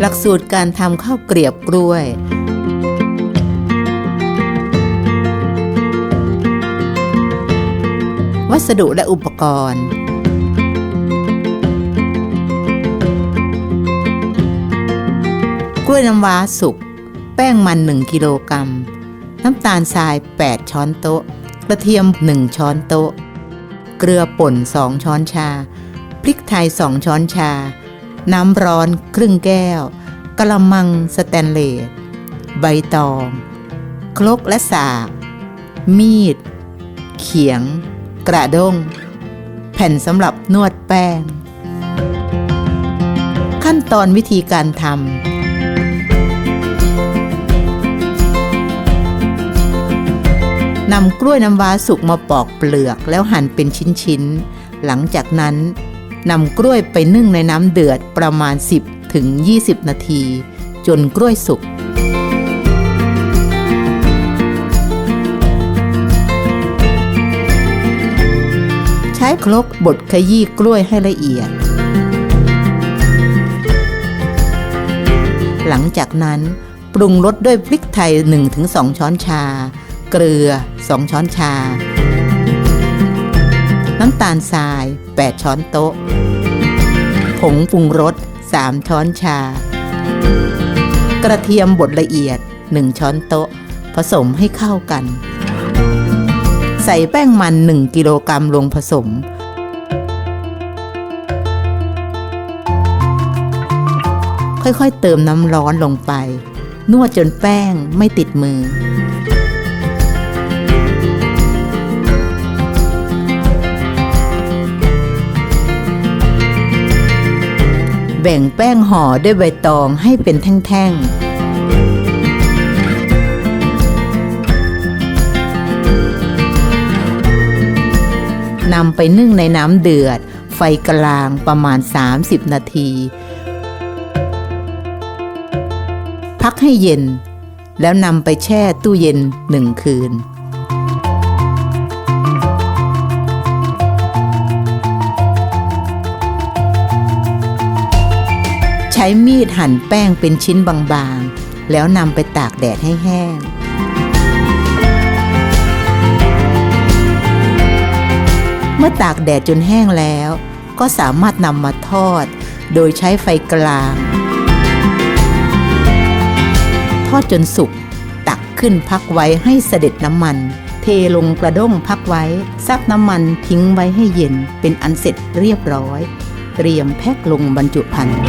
หลักสูตรการทำข้าวเกรียบกล้วยวัสดุและอุปกรณ์ กล้วยน้ำว้าสุก แป้งมัน 1 กิโลกรัม น้ำตาลทราย 8 ช้อนโต๊ะ กระเทียม 1 ช้อนโต๊ะ เกลือป่น 2 ช้อนชา พริกไทย 2 ช้อนชา น้ำร้อนครึ่งแก้วกระมังสแตนเลส ใบตอง ครกและสาก มีด เขียง กระด้ง แผ่นสำหรับนวดแป้ง ขั้นตอนวิธีการทำนำกล้วยน้ำว้าสุกมาปอกเปลือกแล้วหั่นเป็นชิ้นๆ หลังจากนั้น นำกล้วยไปนึ่งในน้ำเดือดประมาณ 10ถึง20 นาที จนกล้วยสุกใช้ครกบดขยี้กล้วยให้ละเอียด หลังจากนั้นปรุงรสด้วยพริกไทย 1-2 ช้อนชา เกลือ 2 ช้อนชา น้ำตาลทราย 8 ช้อนโต๊ะ ผงปรุงรส 3 ช้อนชา กระเทียมบดละเอียด 1 ช้อนโต๊ะ ผสมให้เข้ากัน ใส่แป้งมัน 1 กิโลกรัมลงผสม ค่อยๆเติมน้ำร้อนลงไป นวดจนแป้งไม่ติดมือ แบ่งแป้งห่อด้วยใบตองให้เป็นแท่งๆนำไปนึ่งในน้ำเดือด ไฟกลางประมาณ 30 นาที พักให้เย็น แล้วนำไปแช่ตู้เย็นหนึ่งคืน ใช้มีดหั่นแป้งเป็นชิ้นบางๆ แล้วนำไปตากแดดให้แห้ง เมื่อตากแดดจนแห้งแล้ว ก็สามารถนำมาทอด โดยใช้ไฟกลาง ทอดจนสุกตักขึ้นพักไว้ให้เสด็จน้ำมัน เทลงกระด้งพักไว้ซักน้ำมันทิ้งไว้ให้เย็นเป็นอันเสร็จเรียบร้อยเตรียมแพ็คลงบรรจุภัณฑ์